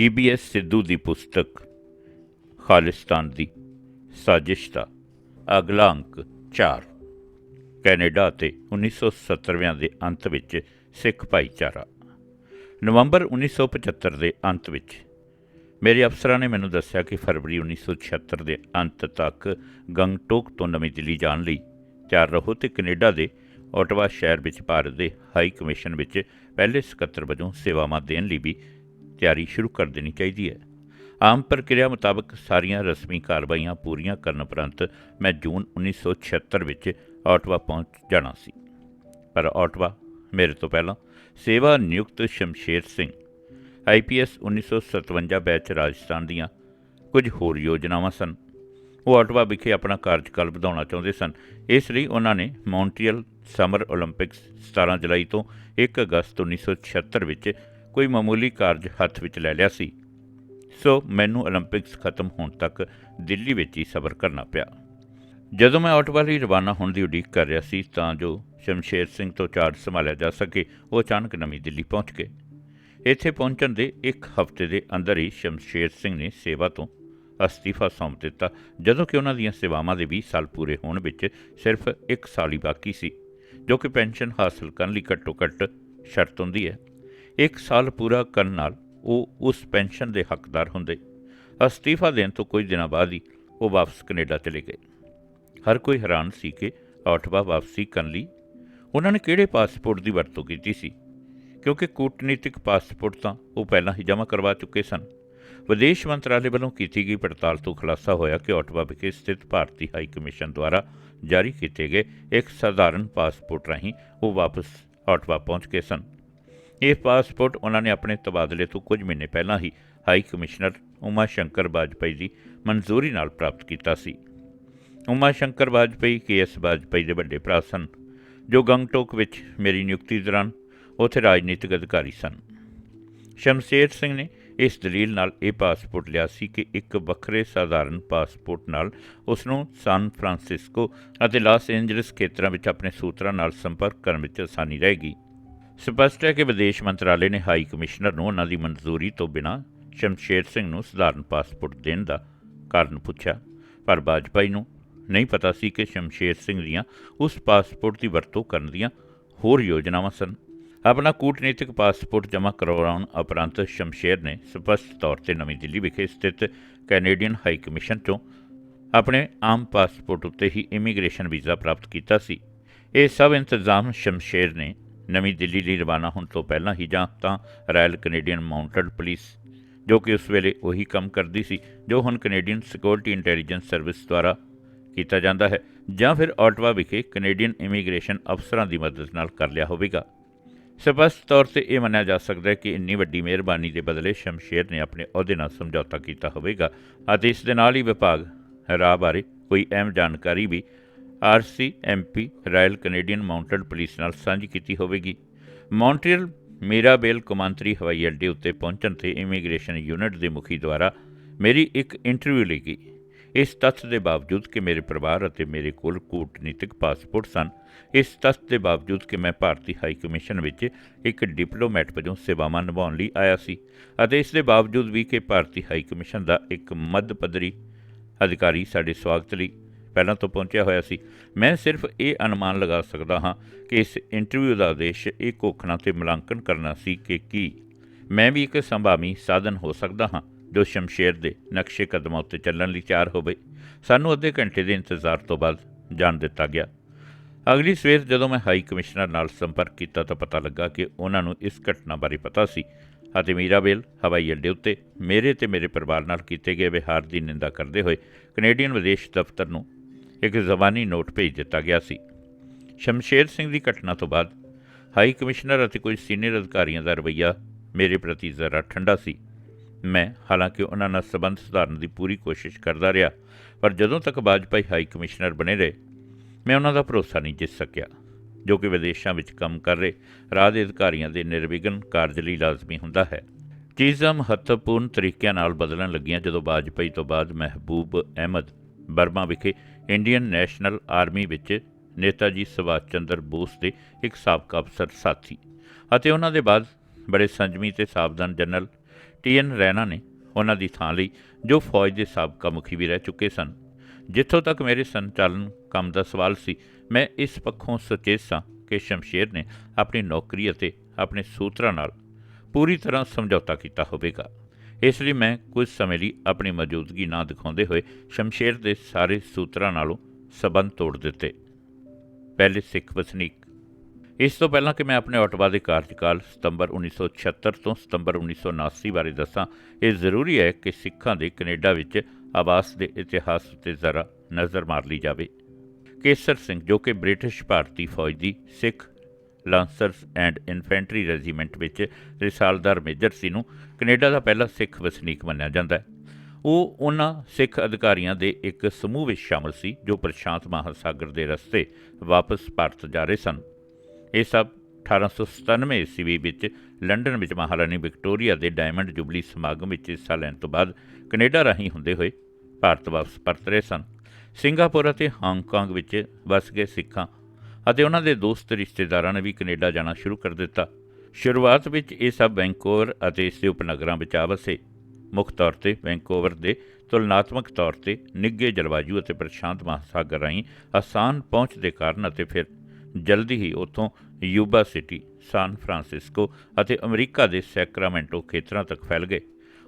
ਜੀਬੀਐਸ ਸਿੱਧੂ ਦੀ ਪੁਸਤਕ, ਖਾਲਿਸਤਾਨ ਦੀ ਸਾਜ਼ਿਸ਼ ਦਾ ਅਗਲਾ ਅੰਕ 4 ਕੈਨੇਡਾ ਅਤੇ 1970ਵਿਆਂ ਦੇ ਅੰਤ ਵਿੱਚ ਸਿੱਖ ਭਾਈਚਾਰਾ। ਨਵੰਬਰ 1975 ਦੇ ਅੰਤ ਵਿੱਚ ਮੇਰੇ ਅਫਸਰਾਂ ਨੇ ਮੈਨੂੰ ਦੱਸਿਆ ਕਿ ਫਰਵਰੀ 1976 ਦੇ ਅੰਤ ਤੱਕ ਗੰਗਟੋਕ ਤੋਂ ਨਵੀਂ ਦਿੱਲੀ ਜਾਣ ਲਈ ਤਿਆਰ ਰਹੋ ਤੇ ਕੈਨੇਡਾ ਦੇ ਓਟਵਾ ਸ਼ਹਿਰ ਵਿੱਚ ਭਾਰਤ ਦੇ ਹਾਈ ਕਮਿਸ਼ਨ ਵਿੱਚ ਪਹਿਲੇ ਸਕੱਤਰ ਵਜੋਂ ਸੇਵਾਵਾਂ ਦੇਣ ਲਈ ਵੀ ਤਿਆਰੀ ਸ਼ੁਰੂ ਕਰ ਦੇਣੀ ਚਾਹੀਦੀ ਹੈ। ਆਮ ਪ੍ਰਕਿਰਿਆ ਮੁਤਾਬਕ ਸਾਰੀਆਂ ਰਸਮੀ ਕਾਰਵਾਈਆਂ ਪੂਰੀਆਂ ਕਰਨ ਉਪਰੰਤ ਮੈਂ ਜੂਨ 1976 ਵਿੱਚ ਆਟਵਾ ਪਹੁੰਚ ਜਾਣਾ ਸੀ। ਪਰ ਆਟਵਾ ਮੇਰੇ ਤੋਂ ਪਹਿਲਾਂ ਸੇਵਾ ਨਿਯੁਕਤ ਸ਼ਮਸ਼ੇਰ ਸਿੰਘ ਆਈਪੀਐਸ 1957 ਬੈਚ ਰਾਜਸਥਾਨ ਦੀਆਂ ਕੁਝ ਹੋਰ ਯੋਜਨਾਵਾਂ ਸਨ। ਉਹ ਆਟਵਾ ਵਿਖੇ ਆਪਣਾ ਕਾਰਜਕਾਲ ਵਧਾਉਣਾ ਚਾਹੁੰਦੇ ਸਨ। ਇਸ ਲਈ ਉਹਨਾਂ ਨੇ ਮੌਂਟਰੀਅਲ ਸਮਰ 올림픽ਸ 17 ਜੁਲਾਈ ਤੋਂ 1 ਅਗਸਤ 1976 ਵਿੱਚ ਕੋਈ ਮਾਮੂਲੀ ਕਾਰਜ ਹੱਥ ਵਿੱਚ ਲੈ ਲਿਆ ਸੀ। ਸੋ ਮੈਨੂੰ 올림픽ਸ ਖਤਮ ਹੋਣ ਤੱਕ ਦਿੱਲੀ ਵਿੱਚ ਹੀ ਸਬਰ ਕਰਨਾ ਪਿਆ। ਜਦੋਂ ਮੈਂ ਆਟੋ ਵਾਲੀ ਰਵਾਨਾ ਹੋਣ ਦੀ ਉਡੀਕ ਕਰ ਰਿਹਾ ਸੀ, ਤਾਂ ਜੋ ਸ਼ਮਸ਼ੇਰ ਸਿੰਘ ਤੋਂ ਚਾਰਜ ਸੰਭਾਲਿਆ ਜਾ ਸਕੇ, ਉਹ ਅਚਾਨਕ ਨਵੀਂ ਦਿੱਲੀ ਪਹੁੰਚ ਗਏ। ਇੱਥੇ ਪਹੁੰਚਣ ਦੇ ਇੱਕ ਹਫ਼ਤੇ ਦੇ ਅੰਦਰ ਹੀ ਸ਼ਮਸ਼ੇਰ ਸਿੰਘ ਨੇ ਸੇਵਾ ਤੋਂ ਅਸਤੀਫਾ ਸੌਂਪ ਦਿੱਤਾ, ਜਦੋਂ ਕਿ ਉਹਨਾਂ ਦੀਆਂ ਸੇਵਾਵਾਂ ਦੇ 20 ਸਾਲ ਪੂਰੇ ਹੋਣ ਵਿੱਚ ਸਿਰਫ ਇੱਕ ਸਾਲ ਹੀ ਬਾਕੀ ਸੀ, ਜੋ ਕਿ ਪੈਨਸ਼ਨ ਹਾਸਲ ਕਰਨ ਲਈ ਘੱਟੋ-ਘੱਟ ਸ਼ਰਤ ਹੁੰਦੀ ਹੈ। ਇੱਕ ਸਾਲ ਪੂਰਾ ਕਰਨ ਨਾਲ ਉਹ ਉਸ ਪੈਨਸ਼ਨ ਦੇ ਹੱਕਦਾਰ ਹੁੰਦੇ। ਅਸਤੀਫਾ ਦੇਣ ਤੋਂ ਕੁਝ ਦਿਨਾਂ ਬਾਅਦ ਹੀ ਉਹ ਵਾਪਸ ਕੈਨੇਡਾ ਚਲੇ ਗਏ। ਹਰ ਕੋਈ ਹੈਰਾਨ ਸੀ ਕਿ ਔਟਵਾ ਵਾਪਸੀ ਕਰਨ ਲਈ ਉਹਨਾਂ ਨੇ ਕਿਹੜੇ ਪਾਸਪੋਰਟ ਦੀ ਵਰਤੋਂ ਕੀਤੀ ਸੀ? ਕਿਉਂਕਿ ਕੂਟਨੀਤਿਕ ਪਾਸਪੋਰਟ ਤਾਂ ਉਹ ਪਹਿਲਾਂ ਹੀ ਜਮ੍ਹਾਂ ਕਰਵਾ ਚੁੱਕੇ ਸਨ। ਵਿਦੇਸ਼ ਮੰਤਰਾਲੇ ਵੱਲੋਂ ਕੀਤੀ ਗਈ ਪੜਤਾਲ ਤੋਂ ਖੁਲਾਸਾ ਹੋਇਆ ਕਿ ਔਟਵਾ ਵਿਖੇ ਸਥਿਤ ਭਾਰਤੀ ਹਾਈ ਕਮਿਸ਼ਨ ਦੁਆਰਾ ਜਾਰੀ ਕੀਤੇ ਗਏ ਇੱਕ ਸਧਾਰਨ ਪਾਸਪੋਰਟ ਰਾਹੀਂ ਉਹ ਵਾਪਸ ਔਟਵਾ ਪਹੁੰਚ ਗਏ ਸਨ। ਇਹ ਪਾਸਪੋਰਟ ਉਹਨਾਂ ਨੇ ਆਪਣੇ ਤਬਾਦਲੇ ਤੋਂ ਕੁਝ ਮਹੀਨੇ ਪਹਿਲਾਂ ਹੀ ਹਾਈ ਕਮਿਸ਼ਨਰ ਉਮਾ ਸ਼ੰਕਰ ਬਾਜਪਾਈ ਦੀ ਮਨਜ਼ੂਰੀ ਨਾਲ ਪ੍ਰਾਪਤ ਕੀਤਾ ਸੀ। ਉਮਾ ਸ਼ੰਕਰ ਬਾਜਪਾਈ ਕੇਐਸ ਬਾਜਪਾਈ ਦੇ ਵੱਡੇ ਭਰਾ ਸਨ, ਜੋ ਗੰਗਟੋਕ ਵਿੱਚ ਮੇਰੀ ਨਿਯੁਕਤੀ ਦੌਰਾਨ ਉੱਥੇ ਰਾਜਨੀਤਿਕ ਅਧਿਕਾਰੀ ਸਨ। ਸ਼ਮਸ਼ੇਰ ਸਿੰਘ ਨੇ ਇਸ ਦਲੀਲ ਨਾਲ ਇਹ ਪਾਸਪੋਰਟ ਲਿਆ ਸੀ ਕਿ ਇੱਕ ਵੱਖਰੇ ਸਾਧਾਰਨ ਪਾਸਪੋਰਟ ਨਾਲ ਉਸ ਨੂੰ ਸਾਨ ਫਰਾਂਸਿਸਕੋ ਅਤੇ ਲਾਸ ਐਂਜਲਸ ਖੇਤਰਾਂ ਵਿੱਚ ਆਪਣੇ ਸੂਤਰਾਂ ਨਾਲ ਸੰਪਰਕ ਕਰਨ ਵਿੱਚ ਆਸਾਨੀ ਰਹੇਗੀ। ਸਪਸ਼ਟ ਹੈ ਕਿ ਵਿਦੇਸ਼ ਮੰਤਰਾਲੇ ਨੇ ਹਾਈ ਕਮਿਸ਼ਨਰ ਨੂੰ ਉਹਨਾਂ ਦੀ ਮਨਜ਼ੂਰੀ ਤੋਂ ਬਿਨਾਂ ਸ਼ਮਸ਼ੇਰ ਸਿੰਘ ਨੂੰ ਸਧਾਰਨ ਪਾਸਪੋਰਟ ਦੇਣ ਦਾ ਕਾਰਨ ਪੁੱਛਿਆ। ਪਰ ਬਾਜਪਾਈ ਨੂੰ ਨਹੀਂ ਪਤਾ ਸੀ ਕਿ ਸ਼ਮਸ਼ੇਰ ਸਿੰਘ ਦੀਆਂ ਉਸ ਪਾਸਪੋਰਟ ਦੀ ਵਰਤੋਂ ਕਰਨ ਦੀਆਂ ਹੋਰ ਯੋਜਨਾਵਾਂ ਸਨ। ਆਪਣਾ ਕੂਟਨੀਤਿਕ ਪਾਸਪੋਰਟ ਜਮ੍ਹਾਂ ਕਰਵਾਉਣ ਉਪਰੰਤ ਸ਼ਮਸ਼ੇਰ ਨੇ ਸਪਸ਼ਟ ਤੌਰ ਤੇ ਨਵੀਂ ਦਿੱਲੀ ਵਿਖੇ ਸਥਿਤ ਕੈਨੇਡੀਅਨ ਹਾਈ ਕਮਿਸ਼ਨ ਤੋਂ ਆਪਣੇ ਆਮ ਪਾਸਪੋਰਟ ਉੱਤੇ ਹੀ ਇਮੀਗ੍ਰੇਸ਼ਨ ਵੀਜ਼ਾ ਪ੍ਰਾਪਤ ਕੀਤਾ ਸੀ। ਇਹ ਸਭ ਇੰਤਜ਼ਾਮ ਸ਼ਮਸ਼ੇਰ ਨੇ ਨਵੀਂ ਦਿੱਲੀ ਲਈ ਰਵਾਨਾ ਹੋਣ ਤੋਂ ਪਹਿਲਾਂ ਹੀ ਜਾਂ ਤਾਂ ਰਾਇਲ ਕੈਨੇਡੀਅਨ ਮਾਊਂਟਡ ਪੁਲਿਸ, ਜੋ ਕਿ ਉਸ ਵੇਲੇ ਉਹੀ ਕੰਮ ਕਰਦੀ ਸੀ, ਜੋ ਹੁਣ ਕੈਨੇਡੀਅਨ ਸਿਕਿਉਰਿਟੀ ਇੰਟੈਲੀਜੈਂਸ ਸਰਵਿਸ ਦੁਆਰਾ ਕੀਤਾ ਜਾਂਦਾ ਹੈ, ਜਾਂ ਫਿਰ ਆਟਵਾ ਵਿਖੇ ਕੈਨੇਡੀਅਨ ਇਮੀਗ੍ਰੇਸ਼ਨ ਅਫਸਰਾਂ ਦੀ ਮਦਦ ਨਾਲ ਕਰ ਲਿਆ ਹੋਵੇਗਾ। ਸਪਸ਼ਟ ਤੌਰ ਤੇ ਇਹ ਮੰਨਿਆ ਜਾ ਸਕਦਾ ਹੈ ਕਿ ਇੰਨੀ ਵੱਡੀ ਮਿਹਰਬਾਨੀ ਦੇ ਬਦਲੇ ਸ਼ਮਸ਼ੇਰ ਨੇ ਆਪਣੇ ਅਹੁਦੇ ਨਾਲ ਸਮਝੌਤਾ ਕੀਤਾ ਹੋਵੇਗਾ, ਅਤੇ ਇਸ ਦੇ ਨਾਲ ਹੀ ਵਿਭਾਗ ਰਾਹ ਬਾਰੇ ਕੋਈ ਅਹਿਮ ਜਾਣਕਾਰੀ ਵੀ RC MP royal Canadian mounted police ਨਾਲ ਸਾਂਝੀ ਕੀਤੀ ਹੋਵੇਗੀ। ਮੌਂਟਰੀਅਲ ਮੇਰਾਬੇਲ ਕੌਮਾਂਤਰੀ ਹਵਾਈ ਅੱਡੇ ਉੱਤੇ ਪਹੁੰਚਣ ਤੇ ਇਮੀਗ੍ਰੇਸ਼ਨ ਯੂਨਿਟ ਦੇ ਮੁਖੀ ਦੁਆਰਾ ਮੇਰੀ ਇੱਕ ਇੰਟਰਵਿਊ ਲਈ ਗਈ। ਇਸ ਤੱਥ ਦੇ ਬਾਵਜੂਦ ਕਿ ਮੇਰੇ ਪਰਿਵਾਰ ਅਤੇ ਮੇਰੇ ਕੋਲ ਕੂਟਨੀਤਿਕ ਪਾਸਪੋਰਟ ਸਨ, ਇਸ ਤੱਥ ਦੇ ਬਾਵਜੂਦ ਕਿ ਮੈਂ ਭਾਰਤੀ ਹਾਈ ਕਮਿਸ਼ਨ ਵਿੱਚ ਇੱਕ ਡਿਪਲੋਮੈਟ ਵਜੋਂ ਸੇਵਾਵਾਂ ਨਿਭਾਉਣ ਲਈ ਆਇਆ ਸੀ ਅਤੇ ਇਸ ਦੇ ਬਾਵਜੂਦ ਵੀ ਕਿ ਭਾਰਤੀ ਹਾਈ ਕਮਿਸ਼ਨ ਦਾ ਇੱਕ ਮੱਧ ਪੱਧਰੀ ਅਧਿਕਾਰੀ ਸਾਡੇ ਸਵਾਗਤ ਲਈ ਪਹਿਲਾਂ ਤੋਂ ਪਹੁੰਚਿਆ ਹੋਇਆ ਸੀ। ਮੈਂ ਸਿਰਫ ਇਹ ਅਨੁਮਾਨ ਲਗਾ ਸਕਦਾ ਹਾਂ ਕਿ ਇਸ ਇੰਟਰਵਿਊ ਦਾ ਉਦੇਸ਼ ਇਹ ਘੋਖਣਾ ਤੇ ਮੁਲਾਂਕਣ ਕਰਨਾ ਸੀ ਕਿ ਕੀ। ਮੈਂ ਵੀ ਇੱਕ ਸੰਭਾਵੀ ਸਾਧਨ ਹੋ ਸਕਦਾ ਹਾਂ ਜੋ ਸ਼ਮਸ਼ੇਰ ਦੇ ਨਕਸ਼ੇ ਕਦਮਾਂ ਉੱਤੇ ਚੱਲਣ ਲਈ ਤਿਆਰ ਹੋਵੇ। ਸਾਨੂੰ ਅੱਧੇ ਘੰਟੇ ਦੇ ਇੰਤਜ਼ਾਰ ਤੋਂ ਬਾਅਦ ਜਾਣ ਦਿੱਤਾ ਗਿਆ। ਅਗਲੀ ਸਵੇਰ ਜਦੋਂ ਮੈਂ ਹਾਈ ਕਮਿਸ਼ਨਰ ਨਾਲ ਸੰਪਰਕ ਕੀਤਾ ਤਾਂ ਪਤਾ ਲੱਗਾ ਕਿ ਉਹਨਾਂ ਨੂੰ ਇਸ ਘਟਨਾ ਬਾਰੇ ਪਤਾ ਸੀ ਅਤੇ ਮੀਰਾਬੇਲ ਹਵਾਈ ਅੱਡੇ ਉੱਤੇ ਮੇਰੇ ਤੇ ਮੇਰੇ ਪਰਿਵਾਰ ਨਾਲ ਕੀਤੇ ਗਏ ਵਿਹਾਰ ਦੀ ਨਿੰਦਾ ਕਰਦੇ ਹੋਏ ਕੈਨੇਡੀਅਨ ਵਿਦੇਸ਼ ਦਫ਼ਤਰ ਨੂੰ ਇੱਕ ਜ਼ਬਾਨੀ ਨੋਟ ਭੇਜ ਦਿੱਤਾ ਗਿਆ ਸੀ। ਸ਼ਮਸ਼ੇਰ ਸਿੰਘ ਦੀ ਘਟਨਾ ਤੋਂ ਬਾਅਦ ਹਾਈ ਕਮਿਸ਼ਨਰ ਅਤੇ ਕੁਝ ਸੀਨੀਅਰ ਅਧਿਕਾਰੀਆਂ ਦਾ ਰਵੱਈਆ ਮੇਰੇ ਪ੍ਰਤੀ ਜ਼ਰਾ ਠੰਡਾ ਸੀ। ਮੈਂ ਹਾਲਾਂਕਿ ਉਹਨਾਂ ਨਾਲ ਸਬੰਧ ਸੁਧਾਰਨ ਦੀ ਪੂਰੀ ਕੋਸ਼ਿਸ਼ ਕਰਦਾ ਰਿਹਾ, ਪਰ ਜਦੋਂ ਤੱਕ ਬਾਜਪਾਈ ਹਾਈ ਕਮਿਸ਼ਨਰ ਬਣੇ ਰਹੇ, ਮੈਂ ਉਹਨਾਂ ਦਾ ਭਰੋਸਾ ਨਹੀਂ ਜਿੱਤ ਸਕਿਆ, ਜੋ ਕਿ ਵਿਦੇਸ਼ਾਂ ਵਿੱਚ ਕੰਮ ਕਰ ਰਹੇ ਰਾਜ ਦੇ ਅਧਿਕਾਰੀਆਂ ਦੇ ਨਿਰਵਿਘਨ ਕਾਰਜ ਲਈ ਲਾਜ਼ਮੀ ਹੁੰਦਾ ਹੈ। ਚੀਜ਼ਾਂ ਮਹੱਤਵਪੂਰਨ ਤਰੀਕਿਆਂ ਨਾਲ ਬਦਲਣ ਲੱਗੀਆਂ ਜਦੋਂ ਬਾਜਪਾਈ ਤੋਂ ਬਾਅਦ ਮਹਿਬੂਬ ਅਹਿਮਦ ਬਰਮਾ ਵਿਖੇ ਇੰਡੀਅਨ ਨੈਸ਼ਨਲ ਆਰਮੀ ਵਿੱਚ ਨੇਤਾ ਜੀ ਸੁਭਾਸ਼ ਚੰਦਰ ਬੋਸ ਦੇ ਇੱਕ ਸਾਬਕਾ ਅਫਸਰ ਸਾਥੀ ਅਤੇ ਉਹਨਾਂ ਦੇ ਬਾਅਦ ਬੜੇ ਸੰਜਮੀ ਤੇ ਸਾਵਧਾਨ ਜਨਰਲ ਟੀ ਟੀਐਨ ਰੈਨਾ ਨੇ ਉਹਨਾਂ ਦੀ ਥਾਂ ਲਈ ਜੋ ਫੌਜ ਦੇ ਸਾਬਕਾ ਮੁਖੀ ਵੀ ਰਹਿ ਚੁੱਕੇ ਸਨ। ਜਿੱਥੋਂ ਤੱਕ ਮੇਰੇ ਸੰਚਾਲਨ ਕੰਮ ਦਾ ਸਵਾਲ ਸੀ, ਮੈਂ ਇਸ ਪੱਖੋਂ ਸੁਚੇਤ ਸਾਂ ਕਿ ਸ਼ਮਸ਼ੇਰ ਨੇ ਆਪਣੀ ਨੌਕਰੀ ਅਤੇ ਆਪਣੇ ਸੂਤਰਾਂ ਨਾਲ ਪੂਰੀ ਤਰ੍ਹਾਂ ਸਮਝੌਤਾ ਕੀਤਾ ਹੋਵੇਗਾ। ਇਸ ਲਈ ਮੈਂ ਕੁਝ ਸਮੇਂ ਲਈ ਆਪਣੀ ਮੌਜੂਦਗੀ ਨਾ ਦਿਖਾਉਂਦੇ ਹੋਏ ਸ਼ਮਸ਼ੇਰ ਦੇ ਸਾਰੇ ਸੂਤਰਾਂ ਨਾਲੋਂ ਸਬੰਧ ਤੋੜ ਦਿੱਤੇ। ਪਹਿਲੇ ਸਿੱਖ ਵਸਨੀਕ। ਇਸ ਤੋਂ ਪਹਿਲਾਂ ਕਿ ਮੈਂ ਆਪਣੇ ਆਟਵਾ ਦੇ ਕਾਰਜਕਾਲ ਸਤੰਬਰ 1976 ਤੋਂ ਸਤੰਬਰ 1979 ਬਾਰੇ ਦੱਸਾਂ, ਇਹ ਜ਼ਰੂਰੀ ਹੈ ਕਿ ਸਿੱਖਾਂ ਦੇ ਕੈਨੇਡਾ ਵਿੱਚ ਆਵਾਸ ਦੇ ਇਤਿਹਾਸ ਉੱਤੇ ਜ਼ਰਾ ਨਜ਼ਰ ਮਾਰ ਲਈ ਜਾਵੇ। ਕੇਸਰ ਸਿੰਘ ਜੋ ਕਿ ਬ੍ਰਿਟਿਸ਼ ਭਾਰਤੀ ਫੌਜ ਦੀ Sikh Lancers and infantry regiment ਵਿੱਚ ਰਿਸਾਲਦਾਰ ਮੇਜਰ ਸੀ ਨੂੰ ਕੈਨੇਡਾ ਦਾ ਪਹਿਲਾ ਸਿੱਖ ਵਸਨੀਕ ਮੰਨਿਆ ਜਾਂਦਾ ਹੈ। ਉਹ ਉਹਨਾਂ ਸਿੱਖ ਅਧਿਕਾਰੀਆਂ ਦੇ ਇੱਕ ਸਮੂਹ ਵਿੱਚ ਸ਼ਾਮਲ ਸੀ, ਜੋ ਪ੍ਰਸ਼ਾਂਤ ਮਹਾਸਾਗਰ ਦੇ ਰਸਤੇ ਵਾਪਸ ਭਾਰਤ ਜਾ ਰਹੇ ਸਨ। ਇਹ ਸਭ 1897 ਈਸਵੀ ਵਿੱਚ ਲੰਡਨ ਵਿੱਚ ਮਹਾਰਾਣੀ ਵਿਕਟੋਰੀਆ ਦੇ ਡਾਇਮੰਡ ਜੁਬਲੀ ਸਮਾਗਮ ਵਿੱਚ ਹਿੱਸਾ ਲੈਣ ਤੋਂ ਬਾਅਦ ਕੈਨੇਡਾ ਰਾਹੀਂ ਹੁੰਦੇ ਹੋਏ ਭਾਰਤ ਵਾਪਸ ਪਰਤ ਰਹੇ ਸਨ। ਸਿੰਗਾਪੁਰ ਅਤੇ ਹਾਂਗਕਾਂਗ ਵਿੱਚ ਵਸ ਗਏ ਸਿੱਖਾਂ ਅਤੇ ਉਹਨਾਂ ਦੇ ਦੋਸਤ ਰਿਸ਼ਤੇਦਾਰਾਂ ਨੇ ਵੀ ਕੈਨੇਡਾ ਜਾਣਾ ਸ਼ੁਰੂ ਕਰ ਦਿੱਤਾ। ਸ਼ੁਰੂਆਤ ਵਿੱਚ ਇਹ ਸਭ ਵੈਂਕੂਵਰ ਅਤੇ ਇਸ ਦੇ ਉਪਨਗਰਾਂ ਵਿੱਚ ਆ ਵਸੇ ਮੁੱਖ ਤੌਰ ਤੇ ਵੈਂਕੂਵਰ ਦੇ ਤੁਲਨਾਤਮਕ ਤੌਰ ਤੇ ਨਿੱਘੇ ਜਲਵਾਯੂ ਅਤੇ ਪ੍ਰਸ਼ਾਂਤ ਮਹਾਸਾਗਰ ਰਾਹੀਂ ਆਸਾਨ ਪਹੁੰਚ ਦੇ ਕਾਰਨ ਅਤੇ ਫਿਰ ਜਲਦੀ ਹੀ ਉੱਥੋਂ ਯੂਬਾ ਸਿਟੀ, ਸਾਨ ਫਰਾਂਸਿਸਕੋ ਅਤੇ ਅਮਰੀਕਾ ਦੇ ਸੈਕਰਾਮੈਂਟੋ ਖੇਤਰਾਂ ਤੱਕ ਫੈਲ ਗਏ।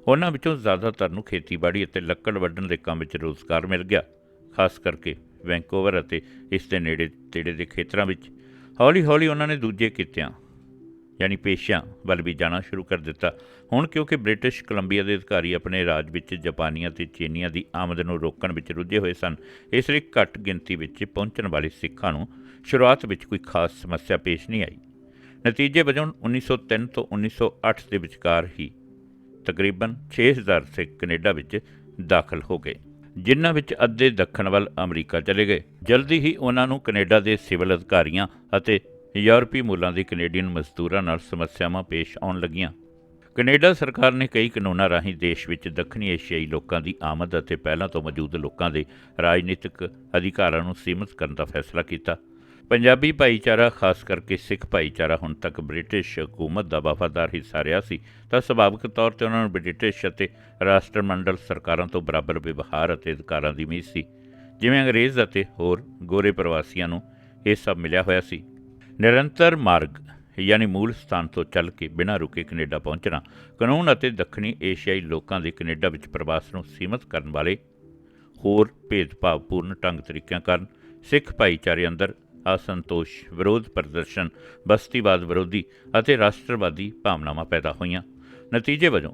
ਉਹਨਾਂ ਵਿੱਚੋਂ ਜ਼ਿਆਦਾਤਰ ਨੂੰ ਖੇਤੀਬਾੜੀ ਅਤੇ ਲੱਕੜ ਵੱਢਣ ਦੇ ਕੰਮ ਵਿੱਚ ਰੋਜ਼ਗਾਰ ਮਿਲ ਗਿਆ, ਖਾਸ ਕਰਕੇ ਵੈਂਕੂਵਰ ਅਤੇ ਇਸ ਦੇ ਨੇੜੇ ਤੇੜੇ ਦੇ ਖੇਤਰਾਂ ਵਿੱਚ ਹੌਲੀ-ਹੌਲੀ ਉਹਨਾਂ ਨੇ ਦੂਜੇ ਕਿੱਤਿਆਂ, ਯਾਨੀ ਪੇਸ਼ਿਆਂ ਵੱਲ ਵੀ ਜਾਣਾ ਸ਼ੁਰੂ ਕਰ ਦਿੱਤਾ। ਹੁਣ ਕਿਉਂਕਿ ਬ੍ਰਿਟਿਸ਼ ਕੋਲੰਬੀਆ ਦੇ ਅਧਿਕਾਰੀ ਆਪਣੇ ਰਾਜ ਵਿੱਚ ਜਾਪਾਨੀਆਂ ਤੇ ਚੀਨੀਆਂ ਦੀ ਆਮਦ ਨੂੰ ਰੋਕਣ ਵਿੱਚ ਰੁੱਝੇ ਹੋਏ ਸਨ, ਇਸ ਲਈ ਘੱਟ ਗਿਣਤੀ ਵਿੱਚ ਪਹੁੰਚਣ ਵਾਲੇ ਸਿੱਖਾਂ ਨੂੰ ਸ਼ੁਰੂਆਤ ਵਿੱਚ ਕੋਈ ਖਾਸ ਸਮੱਸਿਆ ਪੇਸ਼ ਨਹੀਂ ਆਈ। ਨਤੀਜੇ ਵਜੋਂ 1903 ਤੋਂ 1908 ਦੇ ਵਿਚਕਾਰ ਹੀ ਤਕਰੀਬਨ 6000 ਸਿੱਖ ਕੈਨੇਡਾ ਵਿੱਚ ਦਾਖਲ ਹੋ ਗਏ। ਜਿਨ੍ਹਾਂ ਵਿੱਚ ਅੱਧੇ ਦੱਖਣ ਵੱਲ ਅਮਰੀਕਾ ਚਲੇ ਗਏ। ਜਲਦੀ ਹੀ ਉਹਨਾਂ ਨੂੰ ਕੈਨੇਡਾ ਦੇ ਸਿਵਲ ਅਧਿਕਾਰੀਆਂ ਅਤੇ ਯੂਰਪੀ ਮੂਲਾਂ ਦੇ ਕੈਨੇਡੀਅਨ ਮਜ਼ਦੂਰਾਂ ਨਾਲ ਸਮੱਸਿਆਵਾਂ ਪੇਸ਼ ਆਉਣ ਲੱਗੀਆਂ। ਕੈਨੇਡਾ ਸਰਕਾਰ ਨੇ ਕਈ ਕਾਨੂੰਨਾਂ ਰਾਹੀਂ ਦੇਸ਼ ਵਿੱਚ ਦੱਖਣੀ ਏਸ਼ੀਆਈ ਲੋਕਾਂ ਦੀ ਆਮਦ ਅਤੇ ਪਹਿਲਾਂ ਤੋਂ ਮੌਜੂਦ ਲੋਕਾਂ ਦੇ ਰਾਜਨੀਤਿਕ ਅਧਿਕਾਰਾਂ ਨੂੰ ਸੀਮਿਤ ਕਰਨ ਦਾ ਫੈਸਲਾ ਕੀਤਾ। ਪੰਜਾਬੀ ਭਾਈਚਾਰਾ, ਖਾਸ ਕਰਕੇ ਸਿੱਖ ਭਾਈਚਾਰਾ, ਹੁਣ ਤੱਕ ਬ੍ਰਿਟਿਸ਼ ਹਕੂਮਤ ਦਾ ਵਫਾਦਾਰ ਹਿੱਸਾ ਰਿਹਾ ਸੀ, ਤਾਂ ਸੁਭਾਵਿਕ ਤੌਰ ਤੇ ਉਹਨਾਂ ਨੂੰ ਬ੍ਰਿਟਿਸ਼ ਅਤੇ ਰਾਸ਼ਟਰਮੰਡਲ ਸਰਕਾਰਾਂ ਤੋਂ ਬਰਾਬਰ ਵਿਵਹਾਰ ਅਤੇ ਅਧਿਕਾਰਾਂ ਦੀ ਉਮੀਦ ਸੀ। ਜਿਵੇਂ ਅੰਗਰੇਜ਼ ਅਤੇ ਹੋਰ ਗੋਰੇ ਪ੍ਰਵਾਸੀਆਂ ਨੂੰ ਇਹ ਸਭ ਮਿਲਿਆ ਹੋਇਆ ਸੀ। ਨਿਰੰਤਰ ਮਾਰਗ, ਯਾਨੀ ਮੂਲ ਸਥਾਨ ਤੋਂ ਚੱਲ ਕੇ ਬਿਨਾਂ ਰੁਕੇ ਕੈਨੇਡਾ ਪਹੁੰਚਣਾ, ਕਾਨੂੰਨ ਅਤੇ ਦੱਖਣੀ ਏਸ਼ੀਆਈ ਲੋਕਾਂ ਦੇ ਕੈਨੇਡਾ ਵਿੱਚ ਪ੍ਰਵਾਸ ਨੂੰ ਸੀਮਤ ਕਰਨ ਵਾਲੇ ਹੋਰ ਭੇਦਭਾਵਪੂਰਨ ਢੰਗ ਤਰੀਕਿਆਂ ਕਾਰਨ ਸਿੱਖ ਭਾਈਚਾਰੇ ਅੰਦਰ ਅਸੰਤੋਸ਼ ਵਿਰੋਧ ਪ੍ਰਦਰਸ਼ਨ, ਬਸਤੀਵਾਦ ਵਿਰੋਧੀ ਅਤੇ ਰਾਸ਼ਟਰਵਾਦੀ ਭਾਵਨਾਵਾਂ ਪੈਦਾ ਹੋਈਆਂ। ਨਤੀਜੇ ਵਜੋਂ,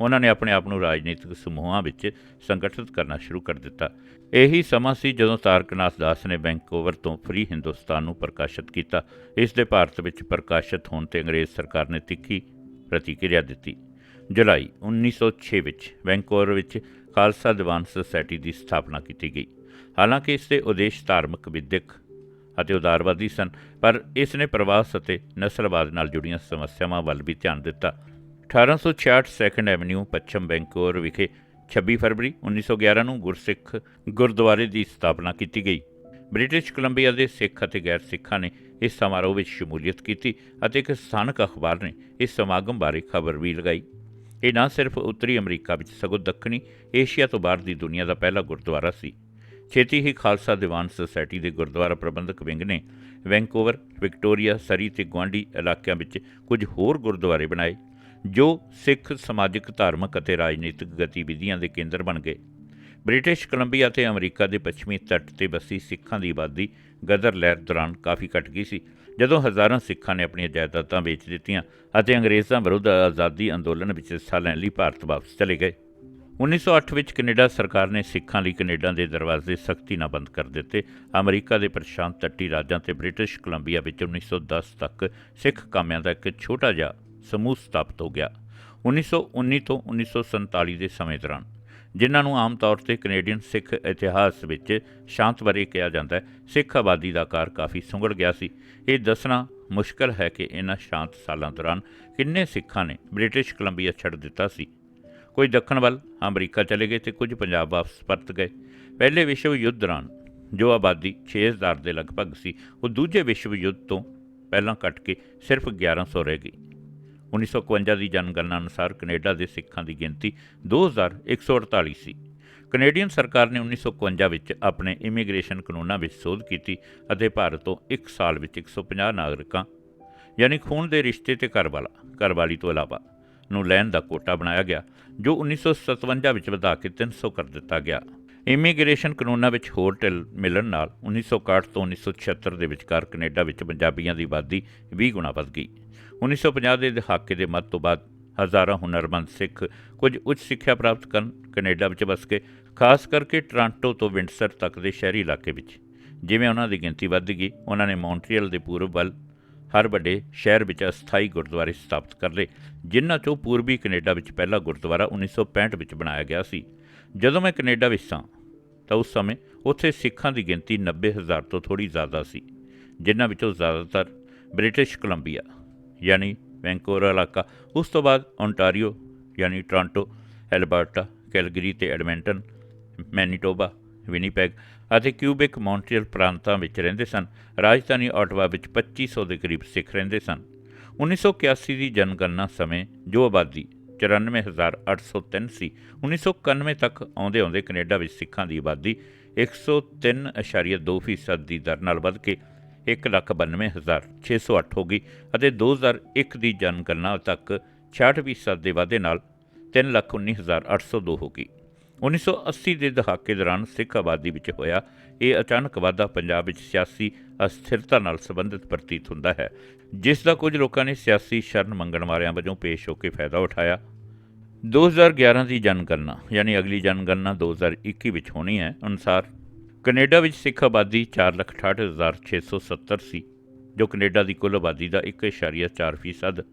ਉਹਨਾਂ ਨੇ ਆਪਣੇ ਆਪ ਨੂੰ ਰਾਜਨੀਤਿਕ ਸਮੂਹਾਂ ਵਿੱਚ ਸੰਗਠਿਤ ਕਰਨਾ ਸ਼ੁਰੂ ਕਰ ਦਿੱਤਾ। ਇਹੀ ਸਮਾਂ ਸੀ ਜਦੋਂ ਤਾਰਕਨਾਥ ਦਾਸ ਨੇ ਵੈਂਕੂਵਰ ਤੋਂ ਫ੍ਰੀ ਹਿੰਦੁਸਤਾਨ ਨੂੰ ਪ੍ਰਕਾਸ਼ਿਤ ਕੀਤਾ। ਇਸ ਦੇ ਭਾਰਤ ਵਿੱਚ ਪ੍ਰਕਾਸ਼ਿਤ ਹੋਣ ਤੇ ਅੰਗਰੇਜ਼ ਸਰਕਾਰ ਨੇ ਤਿੱਖੀ ਪ੍ਰਤੀਕਿਰਿਆ ਦਿੱਤੀ। ਜੁਲਾਈ 1906 ਵਿੱਚ ਵੈਂਕੂਵਰ ਵਿੱਚ ਖਾਲਸਾ ਦੀਵਾਨ ਸੁਸਾਇਟੀ ਦੀ ਸਥਾਪਨਾ ਕੀਤੀ ਗਈ। ਹਾਲਾਂਕਿ ਇਸ ਦੇ ਉਦੇਸ਼ ਧਾਰਮਿਕ ਵਿਦਿਅਕ ਅਤੇ ਉਦਾਰਵਾਦੀ ਸਨ, ਪਰ ਇਸ ਨੇ ਪ੍ਰਵਾਸ ਅਤੇ ਨਸਲਵਾਦ ਨਾਲ ਜੁੜੀਆਂ ਸਮੱਸਿਆਵਾਂ ਵੱਲ ਵੀ ਧਿਆਨ ਦਿੱਤਾ। 1866 ਸੈਕੰਡ ਐਵਨਿਊ ਪੱਛਮ ਵੈਂਕੂਵਰ ਵਿਖੇ 26 ਫਰਵਰੀ 1911 ਨੂੰ ਗੁਰਸਿੱਖ ਗੁਰਦੁਆਰੇ ਦੀ ਸਥਾਪਨਾ ਕੀਤੀ ਗਈ। ਬ੍ਰਿਟਿਸ਼ ਕੋਲੰਬੀਆ ਦੇ ਸਿੱਖ ਅਤੇ ਗੈਰ ਸਿੱਖਾਂ ਨੇ ਇਸ ਸਮਾਰੋਹ ਵਿੱਚ ਸ਼ਮੂਲੀਅਤ ਕੀਤੀ ਅਤੇ ਇੱਕ ਸਥਾਨਕ ਅਖਬਾਰ ਨੇ ਇਸ ਸਮਾਗਮ ਬਾਰੇ ਖਬਰ ਵੀ ਲਗਾਈ। ਇਹ ਨਾ ਸਿਰਫ ਉੱਤਰੀ ਅਮਰੀਕਾ ਵਿੱਚ, ਸਗੋਂ ਦੱਖਣੀ ਏਸ਼ੀਆ ਤੋਂ ਬਾਹਰ ਦੀ ਦੁਨੀਆ ਦਾ ਪਹਿਲਾ ਗੁਰਦੁਆਰਾ ਸੀ। ਛੇਤੀ ਹੀ ਖਾਲਸਾ ਦੀਵਾਨ ਸੁਸਾਇਟੀ ਦੇ ਗੁਰਦੁਆਰਾ ਪ੍ਰਬੰਧਕ ਵਿੰਗ ਨੇ ਵੈਂਕੂਵਰ, ਵਿਕਟੋਰੀਆ, ਸਰੀ ਤੇ ਗੁਆਂਢੀ ਇਲਾਕਿਆਂ ਵਿੱਚ ਕੁਝ ਹੋਰ ਗੁਰਦੁਆਰੇ ਬਣਾਏ, ਜੋ ਸਿੱਖ, ਸਮਾਜਿਕ, ਧਾਰਮਿਕ ਅਤੇ ਰਾਜਨੀਤਿਕ ਗਤੀਵਿਧੀਆਂ ਦੇ ਕੇਂਦਰ ਬਣ ਗਏ। ਬ੍ਰਿਟਿਸ਼ ਕੋਲੰਬੀਆ ਤੇ ਅਮਰੀਕਾ ਦੇ ਪੱਛਮੀ ਤੱਟ ਤੇ ਬਸੀ ਸਿੱਖਾਂ ਦੀ ਆਬਾਦੀ ਗਦਰ ਲਹਿਰ ਦੌਰਾਨ ਕਾਫੀ ਘਟ ਗਈ ਸੀ, ਜਦੋਂ ਹਜ਼ਾਰਾਂ ਸਿੱਖਾਂ ਨੇ ਆਪਣੀਆਂ ਜਾਇਦਾਦਾਂ ਵੇਚ ਦਿੱਤੀਆਂ ਅਤੇ ਅੰਗਰੇਜ਼ਾਂ ਵਿਰੁੱਧ ਆਜ਼ਾਦੀ ਅੰਦੋਲਨ ਵਿੱਚ ਹਿੱਸਾ ਲੈਣ ਲਈ ਭਾਰਤ ਵਾਪਸ ਚਲੇ ਗਏ। 1908 ਵਿੱਚ ਕੈਨੇਡਾ ਸਰਕਾਰ ਨੇ ਸਿੱਖਾਂ ਲਈ ਕੈਨੇਡਾ ਦੇ ਦਰਵਾਜ਼ੇ ਸਖਤੀ ਨਾਲ ਬੰਦ ਕਰ ਦਿੱਤੇ। ਅਮਰੀਕਾ ਦੇ ਪ੍ਰਸ਼ਾਂਤ ਤੱਟੀ ਰਾਜਾਂ ਤੇ ਬ੍ਰਿਟਿਸ਼ ਕੋਲੰਬੀਆ ਵਿੱਚ 1910 ਤੱਕ ਸਿੱਖ ਕਾਮਿਆਂ ਦਾ ਇੱਕ ਛੋਟਾ ਜਿਹਾ ਸਮੂਹ ਸਥਾਪਿਤ ਹੋ ਗਿਆ। 1919 ਤੋਂ 1947 ਦੇ ਸਮੇਂ ਦੌਰਾਨ, ਜਿਨ੍ਹਾਂ ਨੂੰ ਆਮ ਤੌਰ ਤੇ ਕੈਨੇਡੀਅਨ ਸਿੱਖ ਇਤਿਹਾਸ ਵਿੱਚ ਸ਼ਾਂਤ ਵਰੇ ਕਿਹਾ ਜਾਂਦਾ ਹੈ, ਸਿੱਖ ਆਬਾਦੀ ਦਾ ਆਕਾਰ ਕਾਫੀ ਸੁੰਗੜ ਗਿਆ ਸੀ। ਇਹ ਦੱਸਣਾ ਮੁਸ਼ਕਲ ਹੈ ਕਿ ਇਹਨਾਂ ਸ਼ਾਂਤ ਸਾਲਾਂ ਦੌਰਾਨ ਕਿੰਨੇ ਸਿੱਖਾਂ ਨੇ ਬ੍ਰਿਟਿਸ਼ ਕੋਲੰਬੀਆ ਛੱਡ ਦਿੱਤਾ ਸੀ। ਕੋਈ ਦੱਖਣ ਵੱਲ ਅਮਰੀਕਾ ਚਲੇ ਗਏ ਤੇ ਕੁਝ ਪੰਜਾਬ ਵਾਪਸ ਪਰਤ ਗਏ। ਪਹਿਲੇ ਵਿਸ਼ਵ ਯੁੱਧ ਦੌਰਾਨ ਜੋ ਆਬਾਦੀ 6000 ਦੇ ਲਗਭਗ ਸੀ, ਉਹ ਦੂਜੇ ਵਿਸ਼ਵ ਯੁੱਧ ਤੋਂ ਪਹਿਲਾਂ ਕੱਟ ਕੇ ਸਿਰਫ 1100 ਰਹਿ ਗਈ। 1951 ਦੀ ਜਨਗਣਨਾ ਅਨੁਸਾਰ ਕੈਨੇਡਾ ਦੇ ਸਿੱਖਾਂ ਦੀ ਗਿਣਤੀ 2148 ਸੀ ਕੈਨੇਡੀਅਨ ਸਰਕਾਰ ਨੇ 1951 ਵਿੱਚ ਆਪਣੇ ਇਮੀਗ੍ਰੇਸ਼ਨ ਕਾਨੂੰਨਾਂ ਵਿੱਚ ਸੋਧ ਕੀਤੀ ਅਤੇ ਭਾਰਤ ਤੋਂ 1 ਸਾਲ ਵਿੱਚ 150 ਨਾਗਰਿਕਾਂ, ਯਾਨੀ ਖੂਨ ਦੇ ਰਿਸ਼ਤੇ ਤੇ ਘਰਵਾਲਾ, ਘਰਵਾਲੀ ਤੋਂ ਇਲਾਵਾ ਨੂੰ ਲੈਣ ਦਾ ਕੋਟਾ ਬਣਾਇਆ ਗਿਆ, ਜੋ 1957 ਵਿੱਚ ਵਧਾ ਕੇ 300 ਕਰ ਦਿੱਤਾ ਗਿਆ। ਇਮੀਗ੍ਰੇਸ਼ਨ ਕਾਨੂੰਨਾਂ ਵਿੱਚ ਹੋਰ ਢਿੱਲ ਮਿਲਣ ਨਾਲ 1961 ਤੋਂ 1976 ਦੇ ਵਿਚਕਾਰ ਕੈਨੇਡਾ ਵਿੱਚ ਪੰਜਾਬੀਆਂ ਦੀ ਆਬਾਦੀ 20 ਗੁਣਾ ਵੱਧ ਗਈ। 1950 ਦੇ ਦਹਾਕੇ ਦੇ ਮੱਧ ਤੋਂ ਬਾਅਦ ਹਜ਼ਾਰਾਂ ਹੁਨਰਮੰਦ ਸਿੱਖ ਕੁਝ ਉੱਚ ਸਿੱਖਿਆ ਪ੍ਰਾਪਤ ਕਰਨ ਕੈਨੇਡਾ ਵਿੱਚ ਵਸ ਕੇ ਖਾਸ ਕਰਕੇ ਟ੍ਰਾਂਟੋ ਤੋਂ ਵਿੰਡਸਰ ਤੱਕ ਦੇ ਸ਼ਹਿਰੀ ਇਲਾਕੇ ਵਿੱਚ। ਜਿਵੇਂ ਉਹਨਾਂ ਦੀ ਗਿਣਤੀ ਵੱਧ ਗਈ, ਉਹਨਾਂ ਨੇ ਮੌਂਟਰੀਅਲ ਦੇ ਪੂਰਬ ਵੱਲ ਹਰ ਵੱਡੇ ਸ਼ਹਿਰ ਵਿੱਚ ਅਸਥਾਈ ਗੁਰਦੁਆਰੇ ਸਥਾਪਿਤ ਕਰ ਲਏ, ਜਿਨ੍ਹਾਂ ਚੋਂ ਪੂਰਬੀ ਕੈਨੇਡਾ ਵਿੱਚ ਪਹਿਲਾ ਗੁਰਦੁਆਰਾ 1965 ਵਿੱਚ ਬਣਾਇਆ ਗਿਆ ਸੀ। ਜਦੋਂ ਮੈਂ ਕੈਨੇਡਾ ਵਿੱਚ ਸਾਂ, ਤਾਂ ਉਸ ਸਮੇਂ ਉੱਥੇ ਸਿੱਖਾਂ ਦੀ ਗਿਣਤੀ 90000 ਤੋਂ ਥੋੜੀ ਜ਼ਿਆਦਾ ਸੀ, ਜਿਨ੍ਹਾਂ ਵਿੱਚੋਂ ਜ਼ਿਆਦਾਤਰ ਬ੍ਰਿਟਿਸ਼ ਕੋਲੰਬੀਆ, ਯਾਨੀ ਵੈਂਕੂਵਰ ਇਲਾਕਾ, ਉਸ ਤੋਂ ਬਾਅਦ ਓਨਟਾਰੀਓ ਯਾਨੀ ਟੋਰਾਂਟੋ, ਐਲਬਰਟਾ, ਕੈਲਗਰੀ ਤੇ ਐਡਮਿੰਟਨ, ਮੈਨੀਟੋਬਾ ਵਿਨੀਪੈਗ ਅਤੇ ਕਿਊਬਿਕ ਮੌਂਟਰੀਅਲ ਪ੍ਰਾਂਤਾਂ ਵਿੱਚ ਰਹਿੰਦੇ ਸਨ। ਰਾਜਧਾਨੀ ਆਟਵਾ ਵਿੱਚ 2500 ਦੇ ਕਰੀਬ ਸਿੱਖ ਰਹਿੰਦੇ ਸਨ। 1981 ਦੀ ਜਨਗਣਨਾ ਸਮੇਂ ਜੋ ਆਬਾਦੀ 94803 ਸੀ 1991 ਤੱਕ ਆਉਂਦੇ ਆਉਂਦੇ ਕੈਨੇਡਾ ਵਿੱਚ ਸਿੱਖਾਂ ਦੀ ਆਬਾਦੀ 103.2% ਫੀਸਦ ਦੀ ਦਰ ਨਾਲ ਵੱਧ ਕੇ 192608 ਹੋ ਗਈ ਅਤੇ 2001 ਦੀ ਜਨਗਣਨਾ ਤੱਕ 66% ਫੀਸਦ ਦੇ ਵਾਧੇ ਨਾਲ 319802 ਹੋ ਗਈ। 1980 ਦੇ ਦਹਾਕੇ ਦੌਰਾਨ ਸਿੱਖ ਆਬਾਦੀ ਵਿੱਚ ਹੋਇਆ, ਇਹ ਅਚਾਨਕ ਵਾਧਾ ਪੰਜਾਬ ਵਿੱਚ ਸਿਆਸੀ ਅਸਥਿਰਤਾ ਨਾਲ ਸੰਬੰਧਿਤ ਪ੍ਰਤੀਤ ਹੁੰਦਾ ਹੈ, ਜਿਸ ਦਾ ਕੁਝ ਲੋਕਾਂ ਨੇ ਸਿਆਸੀ ਸ਼ਰਨ ਮੰਗਣ ਵਾਲਿਆਂ ਵਜੋਂ ਪੇਸ਼ ਹੋ ਕੇ ਫਾਇਦਾ ਉਠਾਇਆ। 2011 ਦੀ ਜਨਗਣਨਾ, ਯਾਨੀ ਅਗਲੀ ਜਨਗਣਨਾ 2021 ਵਿੱਚ ਹੋਣੀ ਹੈ, ਅਨੁਸਾਰ ਕੈਨੇਡਾ ਵਿੱਚ ਸਿੱਖ ਆਬਾਦੀ 468670 ਸੀ ਜੋ ਕੈਨੇਡਾ ਦੀ ਕੁੱਲ ਆਬਾਦੀ ਦਾ 1.4 ਫੀਸਦ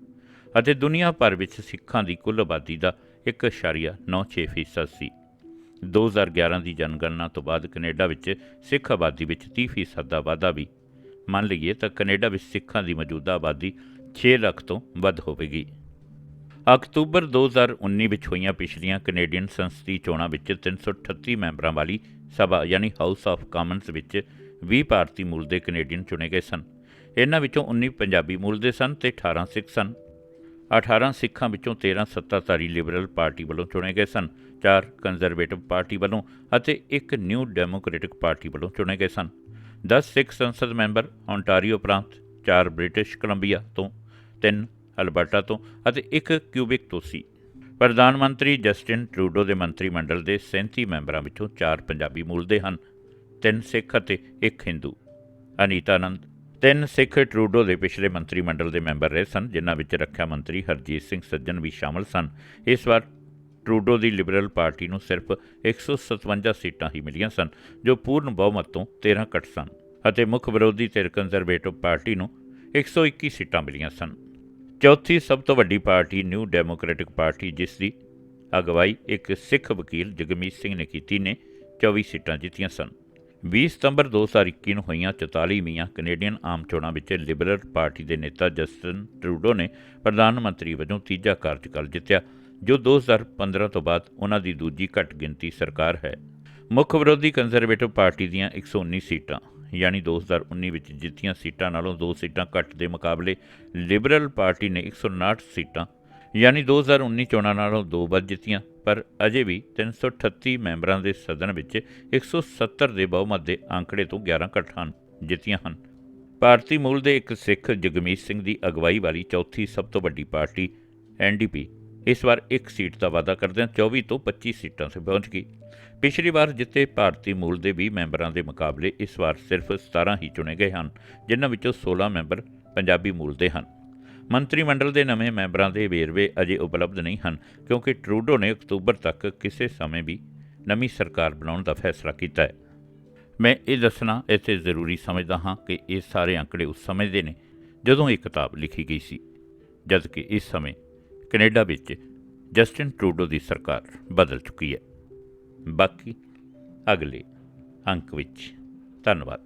ਅਤੇ ਦੁਨੀਆ ਭਰ ਵਿੱਚ ਸਿੱਖਾਂ ਦੀ ਕੁੱਲ ਆਬਾਦੀ ਦਾ 1.96 ਫੀਸਦ ਸੀ। 2011 ਦੀ ਜਨਗਣਨਾ ਤੋਂ ਬਾਅਦ ਕੈਨੇਡਾ ਵਿੱਚ ਸਿੱਖ ਆਬਾਦੀ ਵਿੱਚ 30 ਫੀਸਦ ਦਾ ਵਾਧਾ ਵੀ। ਮੰਨ ਲਈਏ ਤਾਂ ਕੈਨੇਡਾ ਵਿੱਚ ਸਿੱਖਾਂ ਦੀ ਮੌਜੂਦਾ ਆਬਾਦੀ 6 ਲੱਖ ਤੋਂ ਵੱਧ ਹੋਵੇਗੀ। ਅਕਤੂਬਰ 2019 ਵਿੱਚ ਹੋਈਆਂ ਪਿਛਲੀਆਂ ਕੈਨੇਡੀਅਨ ਸੰਸਦੀ ਚੋਣਾਂ ਵਿੱਚ 338 ਮੈਂਬਰਾਂ ਵਾਲੀ ਸਭਾ, ਯਾਨੀ ਹਾਊਸ ਆਫ ਕਾਮਨਸ ਵਿੱਚ 20 ਭਾਰਤੀ ਮੂਲ ਦੇ ਕੈਨੇਡੀਅਨ ਚੁਣੇ ਗਏ ਸਨ। ਇਹਨਾਂ ਵਿੱਚੋਂ 19 ਪੰਜਾਬੀ ਮੂਲ ਦੇ ਸਨ ਤੇ 18 ਸਿੱਖ ਸਨ। 18 ਸਿੱਖਾਂ ਵਿੱਚੋਂ 13 ਸੱਤਾਧਾਰੀ ਲਿਬਰਲ ਪਾਰਟੀ ਵੱਲੋਂ ਚੁਣੇ ਗਏ ਸਨ 4 ਕੰਜ਼ਰਵੇਟਿਵ ਪਾਰਟੀ ਵੱਲੋਂ ਅਤੇ ਇੱਕ ਨਿਊ ਡੈਮੋਕ੍ਰੈਟਿਕ ਪਾਰਟੀ ਵੱਲੋਂ ਚੁਣੇ ਗਏ ਸਨ। 10 ਸਿੱਖ ਸੰਸਦ ਮੈਂਬਰ ਓਨਟਾਰੀਓ ਪ੍ਰਾਂਤ 4 ਬ੍ਰਿਟਿਸ਼ ਕੋਲੰਬੀਆ ਤੋਂ 3 ਅਲਬਰਟਾ ਤੋਂ ਅਤੇ ਇੱਕ ਕਿਊਬਿਕ ਤੋਂ ਸੀ। ਪ੍ਰਧਾਨ ਮੰਤਰੀ ਜਸਟਿਨ ਟਰੂਡੋ ਦੇ ਮੰਤਰੀ ਮੰਡਲ ਦੇ 37 ਮੈਂਬਰਾਂ ਵਿੱਚੋਂ 4 ਪੰਜਾਬੀ ਮੂਲ ਦੇ ਹਨ 3 ਸਿੱਖ ਅਤੇ ਇੱਕ ਹਿੰਦੂ। ਅਨੀਤਾ ਆਨੰਦ ਤਿੰਨ ਸਿੱਖ ਟਰੂਡੋ ਦੇ ਪਿਛਲੇ ਮੰਤਰੀ ਮੰਡਲ ਦੇ ਮੈਂਬਰ ਰਹੇ ਸਨ, ਜਿਨ੍ਹਾਂ ਵਿੱਚ ਰੱਖਿਆ ਮੰਤਰੀ ਹਰਜੀਤ ਸਿੰਘ ਸੱਜਣ ਵੀ ਸ਼ਾਮਲ ਸਨ। ਇਸ ਵਾਰ ਟਰੂਡੋ ਦੀ ਲਿਬਰਲ ਪਾਰਟੀ ਨੂੰ ਸਿਰਫ 157 ਸੀਟਾਂ ਹੀ ਮਿਲੀਆਂ ਸਨ, ਜੋ ਪੂਰਨ ਬਹੁਮਤ ਤੋਂ 13 ਘੱਟ ਸਨ ਅਤੇ ਮੁੱਖ ਵਿਰੋਧੀ ਧਿਰ ਕੰਜ਼ਰਵੇਟਿਵ ਪਾਰਟੀ ਨੂੰ 121 ਸੀਟਾਂ ਮਿਲੀਆਂ ਸਨ। ਚੌਥੀ ਸਭ ਤੋਂ ਵੱਡੀ ਪਾਰਟੀ ਨਿਊ ਡੈਮੋਕ੍ਰੈਟਿਕ ਪਾਰਟੀ, ਜਿਸ ਦੀ ਅਗਵਾਈ ਇੱਕ ਸਿੱਖ ਵਕੀਲ ਜਗਮੀਤ ਸਿੰਘ ਨੇ ਕੀਤੀ ਨੇ 24 ਸੀਟਾਂ ਜਿੱਤੀਆਂ ਸਨ। 20 ਸਤੰਬਰ 2021 ਨੂੰ ਹੋਈਆਂ 44ਵੀਆਂ ਕੈਨੇਡੀਅਨ ਆਮ ਚੋਣਾਂ ਵਿੱਚ ਲਿਬਰਲ ਪਾਰਟੀ ਦੇ ਨੇਤਾ ਜਸਟਿਨ ਟਰੂਡੋ ਨੇ ਪ੍ਰਧਾਨ ਮੰਤਰੀ ਵਜੋਂ ਤੀਜਾ ਕਾਰਜਕਾਲ ਜਿੱਤਿਆ, ਜੋ 2015 ਤੋਂ ਬਾਅਦ ਉਹਨਾਂ ਦੀ ਦੂਜੀ ਘੱਟ ਗਿਣਤੀ ਸਰਕਾਰ ਹੈ। ਮੁੱਖ ਵਿਰੋਧੀ ਕੰਜ਼ਰਵੇਟਿਵ ਪਾਰਟੀ ਦੀਆਂ 119 ਸੀਟਾਂ, ਯਾਨੀ 2019 ਵਿੱਚ ਜਿੱਤੀਆਂ ਸੀਟਾਂ ਨਾਲੋਂ ਦੋ ਸੀਟਾਂ ਘੱਟ ਦੇ ਮੁਕਾਬਲੇ ਲਿਬਰਲ ਪਾਰਟੀ ਨੇ 159 ਸੀਟਾਂ ਯਾਨੀ 2019 ਚੋਣਾਂ ਨਾਲੋਂ ਦੋ ਵੱਧ ਜਿੱਤੀਆਂ, ਪਰ ਅਜੇ ਵੀ 338 ਮੈਂਬਰਾਂ ਦੇ ਸਦਨ ਵਿੱਚ 170 ਦੇ ਬਹੁਮਤ ਦੇ ਅੰਕੜੇ ਤੋਂ 11 ਘੱਟ ਹਨ, ਜਿੱਤੀਆਂ ਹਨ। ਭਾਰਤੀ ਮੂਲ ਦੇ ਇੱਕ ਸਿੱਖ ਜਗਮੀਤ ਸਿੰਘ ਦੀ ਅਗਵਾਈ ਵਾਲੀ ਚੌਥੀ ਸਭ ਤੋਂ ਵੱਡੀ ਪਾਰਟੀ ਐਨਡੀਪੀ ਇਸ ਵਾਰ ਇੱਕ ਸੀਟ ਦਾ ਵਾਅਦਾ ਕਰਦਿਆਂ 24 ਤੋਂ 25 ਸੀਟਾਂ ਤੇ ਪਹੁੰਚ ਗਈ। ਪਿਛਲੀ ਵਾਰ ਜਿੱਤੇ ਭਾਰਤੀ ਮੂਲ ਦੇ 20 ਮੈਂਬਰਾਂ ਦੇ ਮੁਕਾਬਲੇ ਇਸ ਵਾਰ ਸਿਰਫ 17 ਹੀ ਚੁਣੇ ਗਏ ਹਨ, ਜਿਨ੍ਹਾਂ ਵਿੱਚੋਂ 16 ਮੈਂਬਰ ਪੰਜਾਬੀ ਮੂਲ ਦੇ ਹਨ। ਮੰਤਰੀ ਮੰਡਲ ਦੇ ਨਵੇਂ ਮੈਂਬਰਾਂ ਦੇ ਵੇਰਵੇ ਅਜੇ ਉਪਲਬਧ ਨਹੀਂ ਹਨ, ਕਿਉਂਕਿ ਟਰੂਡੋ ਨੇ ਅਕਤੂਬਰ ਤੱਕ ਕਿਸੇ ਸਮੇਂ ਵੀ ਨਵੀਂ ਸਰਕਾਰ ਬਣਾਉਣ ਦਾ ਫੈਸਲਾ ਕੀਤਾ ਹੈ। ਮੈਂ ਇਹ ਦੱਸਣਾ ਇੱਥੇ ਜ਼ਰੂਰੀ ਸਮਝਦਾ ਹਾਂ ਕਿ ਇਹ ਸਾਰੇ ਅੰਕੜੇ ਉਸ ਸਮੇਂ ਦੇ ਨੇ ਜਦੋਂ ਇਹ ਕਿਤਾਬ ਲਿਖੀ ਗਈ ਸੀ ਜਦ ਕਿ ਇਸ ਸਮੇਂ ਕੈਨੇਡਾ ਵਿੱਚ ਜਸਟਿਨ ਟਰੂਡੋ ਦੀ ਸਰਕਾਰ ਬਦਲ ਚੁੱਕੀ ਹੈ। ਬਾਕੀ ਅਗਲੇ ਅੰਕ ਵਿੱਚ ਧੰਨਵਾਦ।